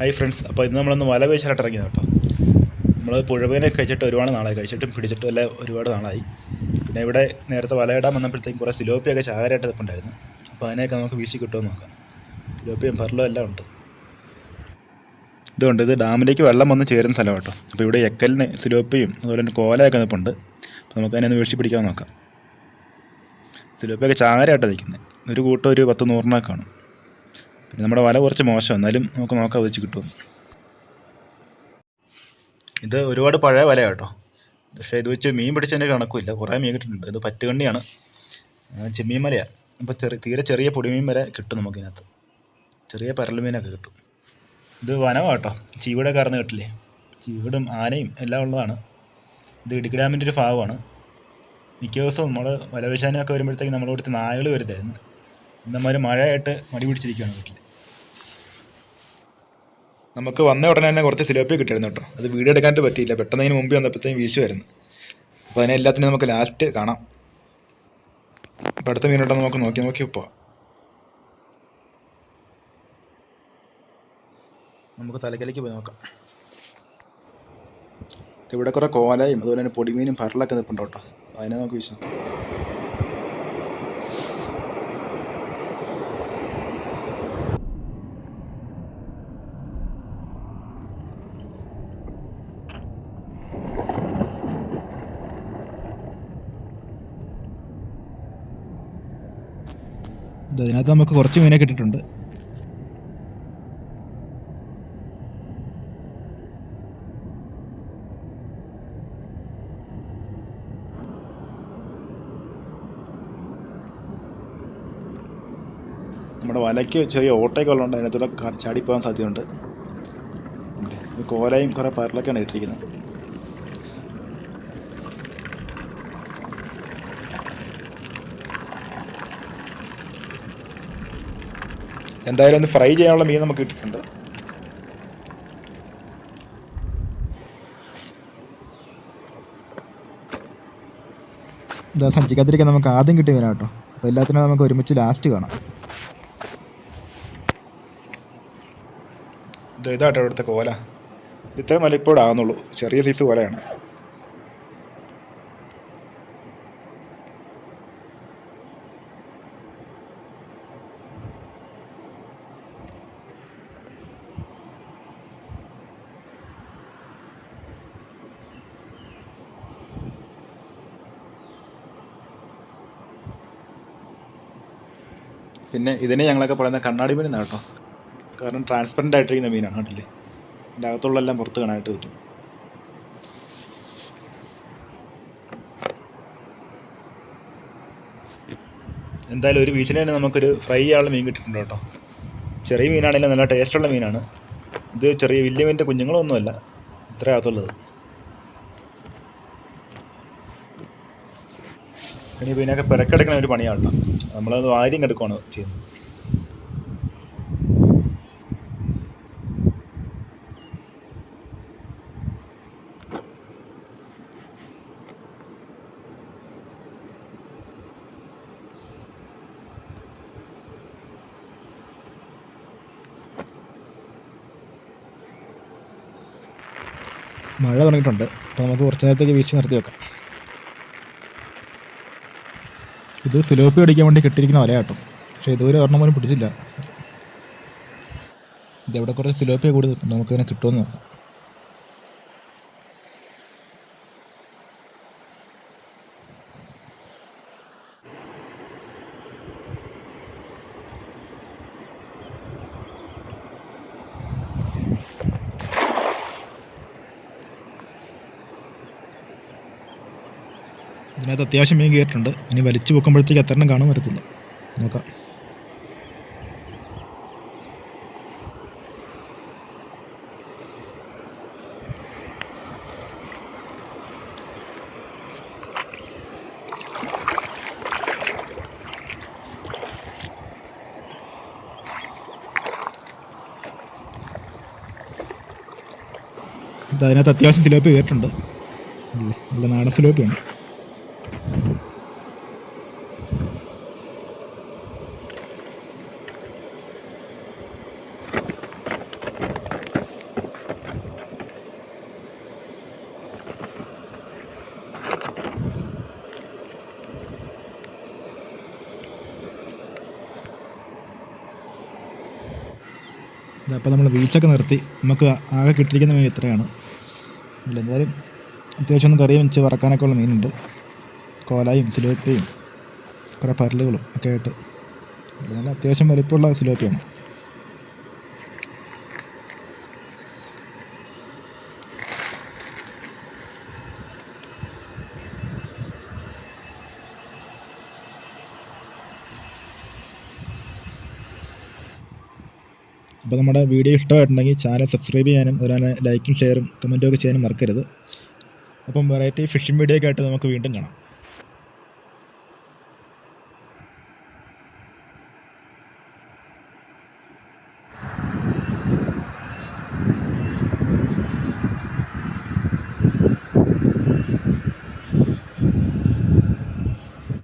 Hi friends അപ്പോൾ ഇന്ന് നമ്മളൊന്ന് വല വീശാനായിട്ട് ഇറങ്ങിയത് കേട്ടോ. നമ്മൾ പുഴവേനെ കഴിച്ചിട്ട് ഒരുപാട് നാളായി. കഴിച്ചിട്ടും പിടിച്ചിട്ടും എല്ലാം ഒരുപാട് നാളായി. പിന്നെ ഇവിടെ നേരത്തെ വലയിടാൻ വന്നപ്പോഴത്തേക്കും കുറേ സിലോപ്പിയൊക്കെ ചാകരയായിട്ട് നിൽപ്പുണ്ടായിരുന്നു അപ്പോൾ അതിനെയൊക്കെ നമുക്ക് വീശി കിട്ടുമെന്ന് നോക്കാം. സിലോപ്പിയും പറലോ എല്ലാം ഉണ്ട്. ഇതുകൊണ്ട് ഇത് ഡാമിലേക്ക് വെള്ളം വന്ന് ചേരുന്ന സ്ഥലം കേട്ടോ. അപ്പോൾ ഇവിടെ എക്കലിന് സിലോപ്പിയും അതുപോലെ തന്നെ കോലയൊക്കെ നിൽപ്പുണ്ട് അപ്പോൾ നമുക്ക് അതിനെ ഒന്ന് വീഴ്ച പിടിക്കാൻ നോക്കാം. സിലോപ്പിയൊക്കെ ചാകരയായിട്ടാണ് നിൽക്കുന്നത്. ഒരു കൂട്ടം ഒരു പത്ത് നൂറിനൊക്കെ കാണും. പിന്നെ നമ്മുടെ വല കുറച്ച് മോശം. എന്നാലും നമുക്ക് നോക്കാം വെച്ച് കിട്ടും ഇത് ഒരുപാട് പഴയ വല കേട്ടോ പക്ഷേ ഇത് വെച്ച് മീൻ പിടിച്ചതിന്റെ കണക്കുമില്ല. കുറേ മീൻ കിട്ടുന്നുണ്ട്. ഇത് പറ്റുകണ്ണിയാണ്. ചെമ്മീൻ മലയാണ് അപ്പോൾ ചെറിയ തീരെ ചെറിയ പൊടിമീൻ വരെ കിട്ടും നമുക്കിതിനകത്ത്. ചെറിയ പരലുമീനൊക്കെ കിട്ടും. ഇത് വനം കേട്ടോ ചീവിടെ കറന്ന് കിട്ടില്ലേ? ചീവിടും ആനയും എല്ലാം ഉള്ളതാണ്. ഇത് ഇടുക്കി ഡാമിന്റെ ഒരു ഭാഗമാണ്. മിക്ക ദിവസവും നമ്മൾ വലവിശാനൊക്കെ വരുമ്പോഴത്തേക്ക് നമ്മുടെ ഇവിടുത്തെ നായകൾ വരുത്തായിരുന്നു ഇന്നമാര് മഴയായിട്ട് മടി പിടിച്ചിരിക്കുകയാണ് വീട്ടിൽ. നമുക്ക് വന്ന ഉടനെ തന്നെ കുറച്ച് സിലോപ്പി കിട്ടിയിരുന്നു കേട്ടോ. അത് വീഡിയോ എടുക്കാനായിട്ട് പറ്റിയില്ല. പെട്ടെന്ന് അതിന് മുമ്പ് വന്നപ്പോഴത്തേക്കും വീശുമായിരുന്നു. അപ്പോൾ അതിനെ എല്ലാത്തിനും നമുക്ക് ലാസ്റ്റ് കാണാം. അപ്പോൾ അടുത്ത മീനുണ്ടോ നമുക്ക് നോക്കി നോക്കി പോവാം. നമുക്ക് തലക്കലേക്ക് പോയി നോക്കാം. ഇവിടെ കുറേ കോലയും അതുപോലെ തന്നെ പൊടിമീനും പരലൊക്കെ നിൽപ്പുണ്ട് കേട്ടോ. അതിനെ നമുക്ക് വീശാം. ഇത് അതിനകത്ത് നമുക്ക് കുറച്ച് മീനെ കിട്ടിയിട്ടുണ്ട്. നമ്മുടെ വലയ്ക്ക് ചെറിയ ഓട്ടയൊക്കെ ഉള്ളതുകൊണ്ട് അതിനകത്തൂടെ ചാടി ചാടിപ്പോകാൻ സാധ്യതയുണ്ട്. കോലയും കുറേ പരലൊക്കെയാണ് ഇട്ടിരിക്കുന്നത്. എന്തായാലും ഒന്ന് ഫ്രൈ ചെയ്യാനുള്ള മീൻ നമുക്ക് കിട്ടിയിട്ടുണ്ട്. ഇതാ സഞ്ചിക്കാതിരിക്കാൻ നമുക്ക് ആദ്യം കിട്ടിയ വരാം കേട്ടോ. അപ്പോൾ എല്ലാത്തിനും നമുക്ക് ഒരുമിച്ച് ലാസ്റ്റ് കാണാം. ഇത് ഇതാട്ടോ ഇവിടുത്തെ കോല. ഇത് ഇത്രയും വലിപ്പോടെ ആകുന്നുള്ളൂ ചെറിയ സൈസ് കോലയാണ്. പിന്നെ ഇതിനെ ഞങ്ങളൊക്കെ പറയുന്നത് കണ്ണാടി മീൻ കേട്ടോ. കാരണം ട്രാൻസ്പെറന്റ് ആയിട്ടിരിക്കുന്ന മീനാണ് കേട്ടില്ലേ അതിന്റെ അകത്തുള്ള എല്ലാം പുറത്ത് കാണാനായിട്ട് പറ്റും. എന്തായാലും ഒരു വീച്ചിനെ തന്നെ നമുക്കൊരു ഫ്രൈ ചെയ്യാനുള്ള മീൻ കിട്ടിയിട്ടുണ്ട് കേട്ടോ. ചെറിയ മീനാണെങ്കിലും നല്ല ടേസ്റ്റുള്ള മീനാണ്. ഇത് ചെറിയ വലിയ മീനിന്റെ കുഞ്ഞുങ്ങളൊന്നുമല്ല. ഇത്ര അകത്തുള്ളത്. ഇനി ഇതിനൊക്കെ പെരക്കെടുക്കണ ഒരു പണിയാണ് നമ്മളത് വാരി എടുക്കുകയാണ് ചെയ്യുന്നത്. മഴ തുടങ്ങിയിട്ടുണ്ട്. അപ്പോൾ നമുക്ക് കുറച്ച് നേരത്തേക്ക് വീഴ്ച നിർത്തി വെക്കാം ഇത് സിലോപ്പി അടിക്കാൻ വേണ്ടി കെട്ടിയിരിക്കുന്ന വലയാട്ടോ. പക്ഷേ ഇതുവരെ ഒരെണ്ണം പോലും പിടിച്ചില്ല. ഇതെവിടെ കുറേ സിലോപ്പിയ കൂടി നമുക്കിങ്ങനെ കിട്ടുമെന്ന്. നോക്കാം ഇതിനകത്ത് അത്യാവശ്യം മീൻ കയറിയിട്ടുണ്ട്. ഇനി വലിച്ചു പൊക്കുമ്പോഴത്തേക്ക് എത്ര എണ്ണം കാണാൻ പറ്റത്തില്ല. നോക്കാം. അതിനകത്ത് അത്യാവശ്യം സിലോപ്പി കയറിയിട്ടുണ്ട്. നല്ല നാടൻ സിലോപ്പിയാണ് അപ്പോൾ നമ്മൾ വീഴ്ചയൊക്കെ നിർത്തി. നമുക്ക് ആകെ കിട്ടിയിരിക്കുന്ന മീൻ ഇത്രയാണ്. ഇല്ല എന്തായാലും അത്യാവശ്യം ഒന്ന് കറിയും വെച്ച് വറക്കാനൊക്കെ ഉള്ള മീനുണ്ട്. കോലായും സിലോപ്പിയും കുറേ പരലുകളും ഒക്കെ ആയിട്ട്. അത്യാവശ്യം വലിപ്പമുള്ള സിലോപ്പിയാണ്. അപ്പോൾ നമ്മുടെ വീഡിയോ ഇഷ്ടമായിട്ടുണ്ടെങ്കിൽ ചാനൽ സബ്സ്ക്രൈബ് ചെയ്യാനും അതുപോലെ ലൈക്കും ഷെയറും കമന്റും ഒക്കെ ചെയ്യാനും മറക്കരുത്. അപ്പം വെറൈറ്റി ഫിഷിംഗ് വീഡിയോ ഒക്കെ ആയിട്ട് നമുക്ക് വീണ്ടും കാണാം.